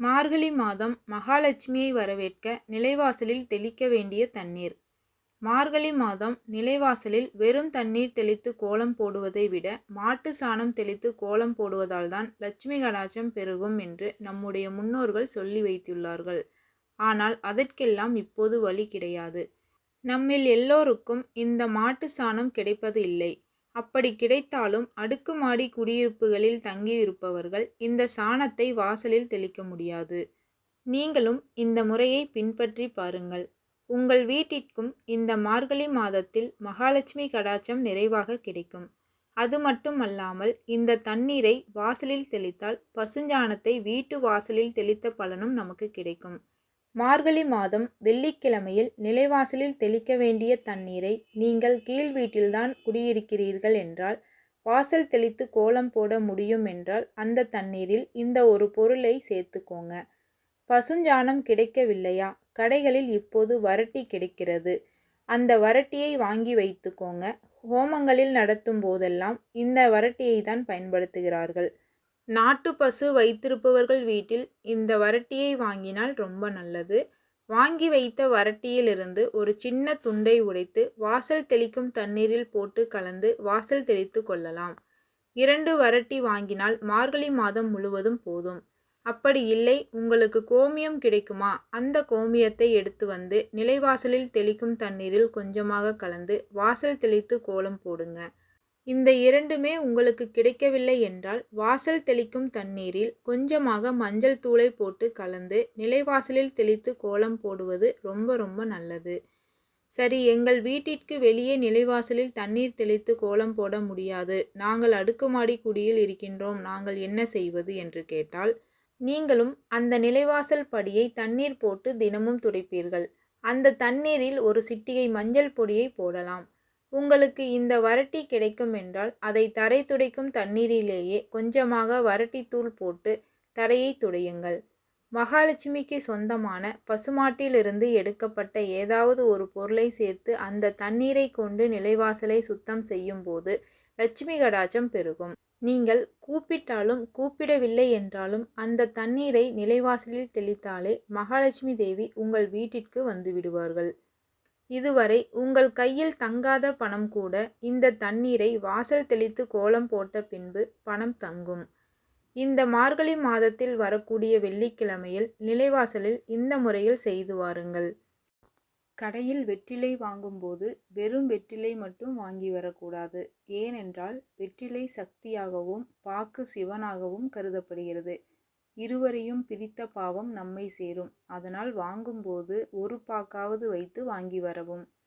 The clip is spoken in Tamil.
மார்கழி மாதம் மகாலட்சுமியை வரவேற்க நிலைவாசலில் தெளிக்க வேண்டிய தண்ணீர். மார்கழி மாதம் நிலைவாசலில் வெறும் தண்ணீர் தெளித்து கோலம் போடுவதை விட மாட்டு சாணம் தெளித்து கோலம் போடுவதால்தான் லட்சுமி கடாச்சம் பெருகும் என்று நம்முடைய முன்னோர்கள் சொல்லி வைத்துள்ளார்கள். ஆனால் அதற்கெல்லாம் இப்போது வழி கிடையாது. நம்மில் எல்லோருக்கும் இந்த மாட்டு சாணம் கிடைப்பது இல்லை. அப்படி கிடைத்தாலும் அடுக்குமாடி குடியிருப்புகளில் தங்கியிருப்பவர்கள் இந்த சாணத்தை வாசலில் தெளிக்க முடியாது. நீங்களும் இந்த முறையை பின்பற்றி பாருங்கள். உங்கள் வீட்டிற்கும் இந்த மார்கழி மாதத்தில் மகாலட்சுமி கடாச்சம் நிறைவாக கிடைக்கும். அது மட்டுமல்லாமல் இந்த தண்ணீரை வாசலில் தெளித்தால் பசுஞ்சாணத்தை வீட்டு வாசலில் தெளித்த பலனும் நமக்கு கிடைக்கும். மார்கழி மாதம் வெள்ளிக்கிழமையில் நிலைவாசலில் தெளிக்க வேண்டிய தண்ணீரை நீங்கள் கீழ் வீட்டில்தான் குடியிருக்கிறீர்கள் என்றால் வாசல் தெளித்து கோலம் போட முடியும் என்றால் அந்த தண்ணீரில் இந்த ஒரு பொருளை சேர்த்துக்கோங்க. பசுஞ்சாணம் கிடைக்கவில்லையா? கடைகளில் இப்போது வரட்டி கிடைக்கிறது. அந்த வரட்டியை வாங்கி வைத்துக்கோங்க. ஹோமங்களில் நடத்தும் போதெல்லாம் இந்த வரட்டியை தான் பயன்படுத்துகிறார்கள். நாட்டு பசு வைத்திருப்பவர்கள் வீட்டில் இந்த வரட்டியை வாங்கினால் ரொம்ப நல்லது. வாங்கி வைத்த வரட்டியிலிருந்து ஒரு சின்ன துண்டை உடைத்து வாசல் தெளிக்கும் தண்ணீரில் போட்டு கலந்து வாசல் தெளித்து கொள்ளலாம். இரண்டு வரட்டி வாங்கினால் மார்கழி மாதம் முழுவதும் போதும். அப்படி இல்லை உங்களுக்கு கோமியம் கிடைக்குமா? அந்த கோமியத்தை எடுத்து வந்து நிலைவாசலில் தெளிக்கும் தண்ணீரில் கொஞ்சமாக கலந்து வாசல் தெளித்து கோலம் போடுங்க. இந்த இரண்டுமே உங்களுக்கு கிடைக்கவில்லை என்றால் வாசல் தெளிக்கும் தண்ணீரில் கொஞ்சமாக மஞ்சள் தூளை போட்டு கலந்து நிலைவாசலில் தெளித்து கோலம் போடுவது ரொம்ப ரொம்ப நல்லது. சரி எங்கள் வீட்டிற்கு வெளியே நிலைவாசலில் தண்ணீர் தெளித்து கோலம் போட முடியாது. நாங்கள் அடுக்குமாடி குடியில் இருக்கின்றோம். நாங்கள் என்ன செய்வது என்று கேட்டால் நீங்களும் அந்த நிலைவாசல் படியை தண்ணீர் போட்டு தினமும் துடைப்பீர்கள். அந்த தண்ணீரில் ஒரு சிட்டிகை மஞ்சள் பொடியை போடலாம். உங்களுக்கு இந்த வரட்டி கிடைக்கும் என்றால் அதை தரை துடைக்கும் தண்ணீரிலேயே கொஞ்சமாக வரட்டி தூள் போட்டு தரையை துடையுங்கள். மகாலட்சுமிக்கு சொந்தமான பசுமாட்டிலிருந்து எடுக்கப்பட்ட ஏதாவது ஒரு பொருளை சேர்த்து அந்த தண்ணீரை கொண்டு நிலைவாசலை சுத்தம் செய்யும் போது லட்சுமி கடாச்சம் பெருகும். நீங்கள் கூப்பிட்டாலும் கூப்பிடவில்லை என்றாலும் அந்த தண்ணீரை நிலைவாசலில் தெளித்தாலே மகாலட்சுமி தேவி உங்கள் வீட்டிற்கு வந்துவிடுவார்கள் இதுவரை உங்கள் கையில் தங்காத பணம் கூட இந்த தண்ணீரை வாசல் தெளித்து கோலம் போட்ட பின்பு பணம் தங்கும். இந்த மார்கழி மாதத்தில் வரக்கூடிய வெள்ளிக்கிழமையில் நிலைவாசலில் இந்த முறையில் செய்து வாருங்கள். கடையில் வெற்றிலை வாங்கும்போது வெறும் வெற்றிலை மட்டும் வாங்கி வரக்கூடாது. ஏனென்றால் வெற்றிலை சக்தியாகவும் பாக்கு சிவனாகவும் கருதப்படுகிறது. இருவரையும் பிரித்த பாவம் நம்மை சேரும். அதனால் வாங்கும்போது ஒரு பாக்காவது வைத்து வாங்கி வரவும்.